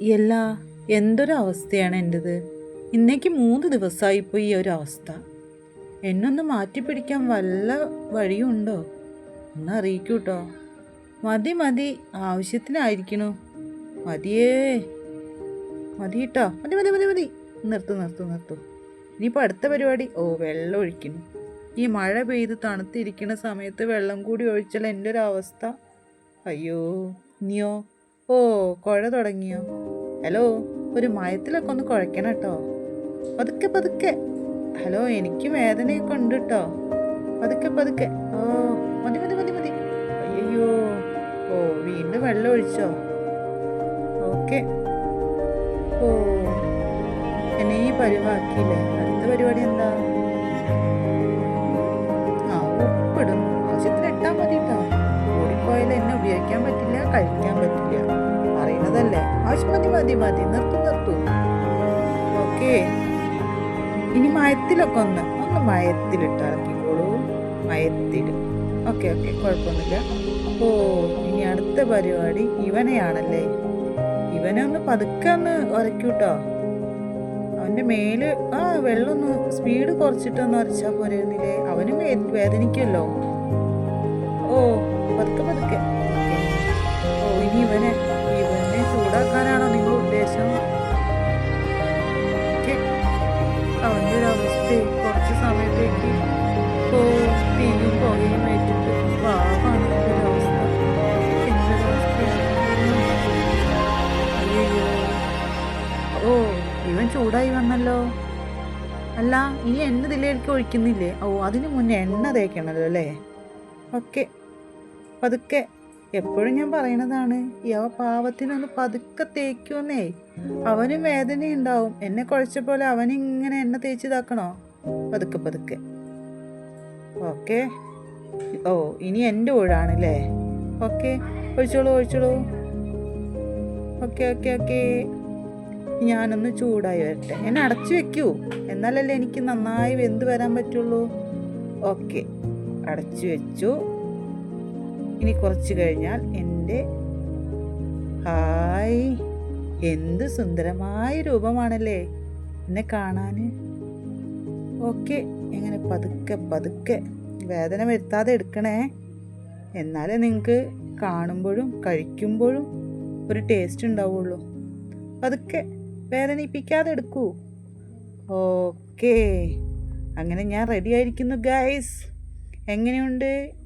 എല്ലാ എന്തൊരു അവസ്ഥയാണ് എന്റെത് ഇന്നേക്ക് മൂന്ന് ദിവസമായിപ്പോയി ഈ ഒരു അവസ്ഥ. എന്നൊന്ന് മാറ്റിപ്പിടിക്കാൻ വല്ല വഴിയുണ്ടോ ഒന്ന് അറിയിക്കൂ കേട്ടോ മതി മതി. ആവശ്യത്തിനായിരിക്കണു. മതിയേ. മതി കേട്ടോ മതി മതി മതി മതി. നിർത്തു നിർത്തു നിർത്തു. ഇനിയിപ്പോൾ അടുത്ത പരിപാടി. ഓ വെള്ളം ഒഴിക്കുന്നു. ഈ മഴ പെയ്ത് തണുത്തിരിക്കുന്ന സമയത്ത് വെള്ളം കൂടി ഒഴിച്ചാൽ എന്റെ ഒരു അവസ്ഥ അയ്യോ ഇനിയോ? ഓ കുഴ തുടങ്ങിയോ? ഹലോ ഒരു മയത്തിലൊക്കെ ഒന്ന് കുഴക്കണം കേട്ടോ. പതുക്കെ പതുക്കെ. ഹലോ എനിക്ക് വേദനയൊക്കെ ഉണ്ട് കേട്ടോ. പതുക്കെ പതുക്കെ. ഓ മതി മതി മതി മതി. അയ്യോ ഓ വീണ്ടും വെള്ളം ഒഴിച്ചോ? ഓക്കെ. ഓ എന്നെ ഈ പരിവാക്കിയില്ലേ? അടുത്ത പരിപാടി എന്താ? ഉപയോഗിക്കാൻ പറ്റില്ല കഴിക്കാൻ പറ്റില്ല. അറിയണതല്ലേ ആശുപത്രി മതി മതി. മതി നിർത്തു നിർത്തു. ഓക്കെ. ഇനി മയത്തിലൊക്കെ ഒന്ന് ഒന്ന് മയത്തിലിട്ട് ഇറക്കിക്കോളൂ മയത്തിൽ ഓക്കെ ഓക്കെ. കുഴപ്പമൊന്നുമില്ല. ഓ ഇനി അടുത്ത പരിപാടി ഇവനെയാണല്ലേ. ഇവനെ ഒന്ന് പതുക്കെ ഒന്ന് ഉരക്കൂട്ടോ അവന്റെ മേൽ ആ വെള്ളം ഒന്ന് സ്പീഡ് കുറച്ചിട്ടൊന്ന് ഉരച്ചാൽ പോരുന്നില്ലേ. അവനും വേദനിക്കുമല്ലോ ഓ പതുക്കെ പതുക്കെ. അവസ്ഥ കുറച്ച് സമയത്തേക്ക് തീയും പുകയും ഏറ്റിട്ട് പാവാണ് ഓ ഇവൻ ചൂടായി വന്നല്ലോ. അല്ല ഈ എണ്ണ ഇതിലേക്ക് ഒഴിക്കുന്നില്ലേ? ഓ അതിന് മുന്നേ എണ്ണ തേക്കണല്ലോ അല്ലേ? ഓക്കെ. പതുക്കെ. എപ്പോഴും ഞാൻ പറയണതാണ് അവ പാവത്തിനൊന്ന് പതുക്കെ തേക്കുമെന്നേ അവനും വേദന ഉണ്ടാവും എന്നെ കുഴച്ച പോലെ അവനിങ്ങനെ എന്നെ തേച്ച് ഇതാക്കണോ? പതുക്കെ പതുക്കെ. ഓക്കെ. ഓ ഇനി എന്റെ ഊഴാണല്ലേ? ഓക്കെ. ഒഴിച്ചോളൂ ഒഴിച്ചോളൂ. Okay okay okay. ഞാനൊന്ന് ചൂടായി വരട്ടെ. എന്നെ അടച്ചു വെക്കൂ. എന്നാലല്ലേ എനിക്ക് നന്നായി വെന്ത് വരാൻ പറ്റുള്ളൂ. ഓക്കെ. അടച്ചു വെച്ചു. ഇനി കുറച്ച് കഴിഞ്ഞാൽ എന്റെ ഹായ്. എന്ത് സുന്ദരമായ രൂപമാണല്ലേ എന്നെ കാണാൻ ഓക്കെ എങ്ങനെ പതുക്കെ പതുക്കെ വേദന വരുത്താതെ എടുക്കണേ. എന്നാലേ നിങ്ങൾക്ക് കാണുമ്പോഴും കഴിക്കുമ്പോഴും ഒരു ടേസ്റ്റ് ഉണ്ടാവുള്ളൂ. പതുക്കെ വേദനിപ്പിക്കാതെ എടുക്കൂ. ഓക്കേ അങ്ങനെ ഞാൻ റെഡി ആയിരിക്കുന്നു ഗൈസ് എങ്ങനെയുണ്ട്?